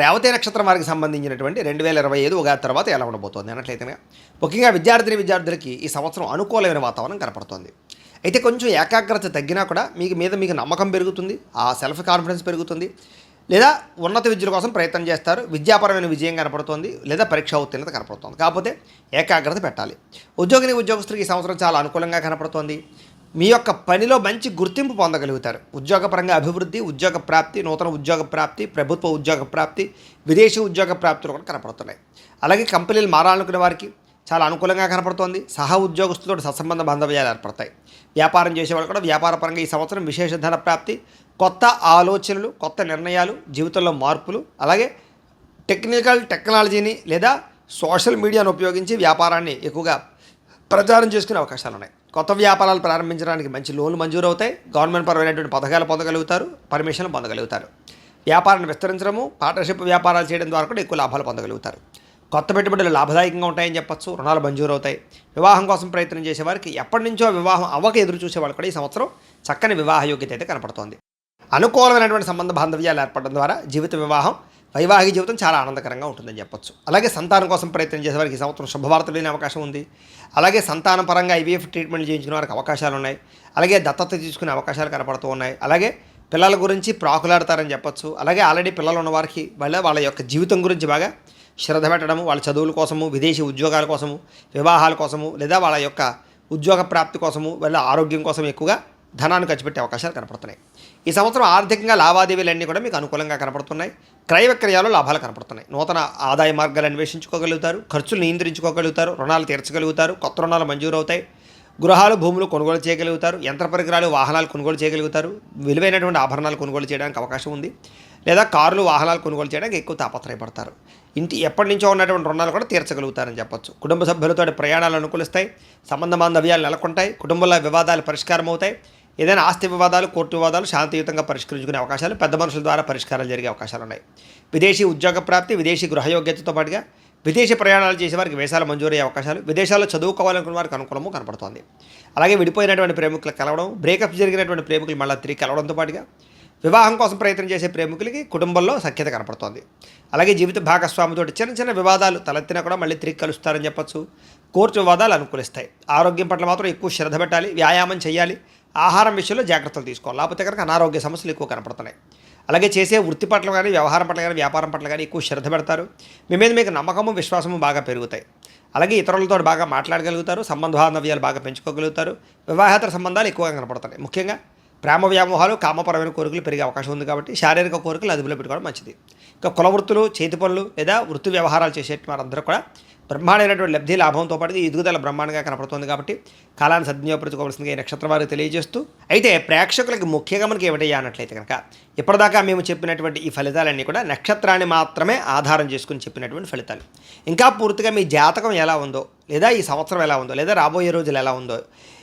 రేవతి నక్షత్రం వారికి సంబంధించినటువంటి రెండు వేల ఇరవై ఐదు ఉగాది తర్వాత ఎలా ఉండబోతోంది అన్నట్లయితే ముఖ్యంగా విద్యార్థిని విద్యార్థులకి ఈ సంవత్సరం అనుకూలమైన వాతావరణం కనపడుతోంది. అయితే కొంచెం ఏకాగ్రత తగ్గినా కూడా మీకు మీద మీకు నమ్మకం పెరుగుతుంది ఆ సెల్ఫ్ కాన్ఫిడెన్స్ పెరుగుతుంది లేదా ఉన్నత విద్యల కోసం ప్రయత్నం చేస్తారు విద్యాపరమైన విజయం కనపడుతోంది లేదా పరీక్ష ఉత్తీర్ణత కనపడుతోంది. కాకపోతే ఏకాగ్రత పెట్టాలి. ఉద్యోగిని ఉద్యోగస్తులకి ఈ సంవత్సరం చాలా అనుకూలంగా కనపడుతోంది. మీ యొక్క పనిలో మంచి గుర్తింపు పొందగలుగుతారు. ఉద్యోగపరంగా అభివృద్ధి ఉద్యోగ ప్రాప్తి నూతన ఉద్యోగ ప్రాప్తి ప్రభుత్వ ఉద్యోగ ప్రాప్తి విదేశీ ఉద్యోగ ప్రాప్తులు కూడా కనపడుతున్నాయి. అలాగే కంపెనీలు మారాలనుకునే వారికి చాలా అనుకూలంగా కనపడుతోంది. సహా ఉద్యోగస్తులతో సత్సంబంధ బాంధవ్యాలు ఏర్పడతాయి. వ్యాపారం చేసేవాళ్ళు కూడా వ్యాపారపరంగా ఈ సంవత్సరం విశేష ధన ప్రాప్తి కొత్త ఆలోచనలు కొత్త నిర్ణయాలు జీవితంలో మార్పులు అలాగే టెక్నికల్ టెక్నాలజీని లేదా సోషల్ మీడియాను ఉపయోగించి వ్యాపారాన్ని ఎక్కువగా ప్రచారం చేసుకునే అవకాశాలు ఉన్నాయి కొత్త వ్యాపారాలు ప్రారంభించడానికి మంచి లోన్లు మంజూరు అవుతాయి గవర్నమెంట్ పరమైనటువంటి పథకాలు పొందగలుగుతారు. పర్మిషన్లు పొందగలుగుతారు. వ్యాపారాన్ని విస్తరించడము పార్ట్నర్షిప్ వ్యాపారాలు చేయడం ద్వారా కూడా ఎక్కువ లాభాలు పొందగలుగుతారు. కొత్త పెట్టుబడులు లాభదాయకంగా ఉంటాయని చెప్పొచ్చు రుణాలు మంజూరు అవుతాయి వివాహం కోసం ప్రయత్నం చేసేవారికి ఎప్పటి నుంచో వివాహం అవ్వక ఎదురు చూసేవాళ్ళు కూడా ఈ సంవత్సరం చక్కని వివాహ యోగ్యత అయితే కనపడుతోంది. అనుకూలమైనటువంటి సంబంధ బాంధవ్యాలు ఏర్పడడం ద్వారా జీవిత వివాహం వైవాహిక జీవితం చాలా ఆనందకరంగా ఉంటుందని చెప్పొచ్చు. అలాగే సంతానం కోసం ప్రయత్నం చేసే వారికి ఈ సంవత్సరం శుభవార్తలు లేని అవకాశం ఉంది. అలాగే సంతాన పరంగా ఐవీఎఫ్ ట్రీట్మెంట్ చేయించుకునే వారికి అవకాశాలు ఉన్నాయి. అలాగే దత్తత తీసుకునే అవకాశాలు కనపడుతూ ఉన్నాయి. అలాగే పిల్లల గురించి ప్రాకులాడతారని చెప్పొచ్చు. అలాగే ఆల్రెడీ పిల్లలు ఉన్న వారికి వాళ్ళ వాళ్ళ యొక్క జీవితం గురించి బాగా శ్రద్ధ పెట్టడము వాళ్ళ చదువుల కోసము విదేశీ ఉద్యోగాల కోసము వివాహాల కోసము లేదా వాళ్ళ యొక్క ఉద్యోగ ప్రాప్తి కోసము వాళ్ళ ఆరోగ్యం కోసం ఎక్కువగా ధనాన్ని ఖర్చు పెట్టే అవకాశాలు కనపడుతున్నాయి. ఈ సంవత్సరం ఆర్థికంగా లావాదేవీలన్నీ కూడా మీకు అనుకూలంగా కనపడుతున్నాయి. క్రయ విక్రయాలు లాభాలు కనపడుతున్నాయి. నూతన ఆదాయ మార్గాలు అన్వేషించుకోగలుగుతారు. ఖర్చులు నియంత్రించుకోగలుగుతారు. రుణాలు తీర్చగలుగుతారు. కొత్త రుణాలు మంజూరు అవుతాయి గృహాలు భూములు కొనుగోలు చేయగలుగుతారు. యంత్ర పరికరాలు వాహనాలు కొనుగోలు చేయగలుగుతారు. విలువైనటువంటి ఆభరణాలు కొనుగోలు చేయడానికి అవకాశం ఉంది. లేదా కార్లు వాహనాలు కొనుగోలు చేయడానికి ఎక్కువ తాపత్రయపడతారు. ఇంటి ఎప్పటి నుంచో ఉన్నటువంటి రుణాలు కూడా తీర్చగలుగుతారని చెప్పొచ్చు. కుటుంబ సభ్యులతో ప్రయాణాలు అనుకూలిస్తాయి. సంబంధ బాంధవ్యాలు నెలకొంటాయి. కుటుంబంలో వివాదాలు పరిష్కారం అవుతాయి ఏదైనా ఆస్తి వివాదాలు కోర్టు వివాదాలు శాంతియుతంగా పరిష్కరించుకునే అవకాశాలు పెద్ద మనుషుల ద్వారా పరిష్కారాలు జరిగే అవకాశాలు ఉన్నాయి. విదేశీ ఉద్యోగ ప్రాప్తి విదేశీ గృహయోగ్యతతో పాటుగా విదేశీ ప్రయాణాలు చేసే వారికి వేసాలు మంజూరయ్యే అవకాశాలు విదేశాల్లో చదువుకోవాలనుకున్న వారికి అనుకూలము కనపడుతోంది. అలాగే విడిపోయినటువంటి ప్రేమికులు కలవడం బ్రేకప్ జరిగినటువంటి ప్రేమికులు మళ్ళీ తిరిగి కలవడంతో పాటుగా వివాహం కోసం ప్రయత్నం చేసే ప్రేమికులకి కుటుంబంలో సఖ్యత కనపడుతోంది. అలాగే జీవిత భాగస్వామితో చిన్న చిన్న వివాదాలు తలెత్తినా కూడా మళ్ళీ తిరిగి కలుస్తారని చెప్పచ్చు. కోర్టు వివాదాలు అనుకూలిస్తాయి. ఆరోగ్యం పట్ల మాత్రం ఎక్కువ శ్రద్ధ పెట్టాలి వ్యాయామం చేయాలి ఆహారం విషయంలో జాగ్రత్తలు తీసుకోవాలి. లేకపోతే కనుక అనారోగ్య సమస్యలు ఎక్కువ కనపడుతున్నాయి. అలాగే చేసే వృత్తి పట్ల కానీ వ్యవహారం పట్ల కానీ వ్యాపారం పట్ల కానీ ఎక్కువ శ్రద్ధ పెడతారు. మీ మీద మీకు నమ్మకము విశ్వాసము బాగా పెరుగుతాయి. అలాగే ఇతరులతో బాగా మాట్లాడగలుగుతారు. సంబంధ బాంధవ్యాలు బాగా పెంచుకోగలుగుతారు. వివాహేతర సంబంధాలు ఎక్కువగా కనపడుతున్నాయి. ముఖ్యంగా ప్రేమ వ్యామోహాలు కామపరమైన కోరికలు పెరిగే అవకాశం ఉంది కాబట్టి శారీరక కోరికలు అదుపులో పెట్టుకోవడం మంచిది. ఇంకా కుల వృత్తులు చేతి పనులు లేదా వృత్తి వ్యవహారాలు చేసే వారందరూ కూడా బ్రహ్మాండమైనటువంటి లబ్ధి లాభంతో పాటు ఈ ఎదుగుదల బ్రహ్మాండంగా కనపడుతుంది కాబట్టి కాలాన్ని సద్వినియోగపరచుకోవాల్సిందిగా ఈ నక్షత్ర వారికి తెలియజేస్తూ అయితే ప్రేక్షకులకి ముఖ్యంగా మనకి ఏమిటయ్యా అన్నట్లయితే కనుక ఇప్పటిదాకా మేము చెప్పినటువంటి ఈ ఫలితాలన్నీ కూడా నక్షత్రాన్ని మాత్రమే ఆధారం చేసుకుని చెప్పినటువంటి ఫలితాలు. ఇంకా పూర్తిగా మీ జాతకం ఎలా ఉందో లేదా ఈ సంవత్సరం ఎలా ఉందో లేదా రాబోయే రోజులు ఎలా ఉందో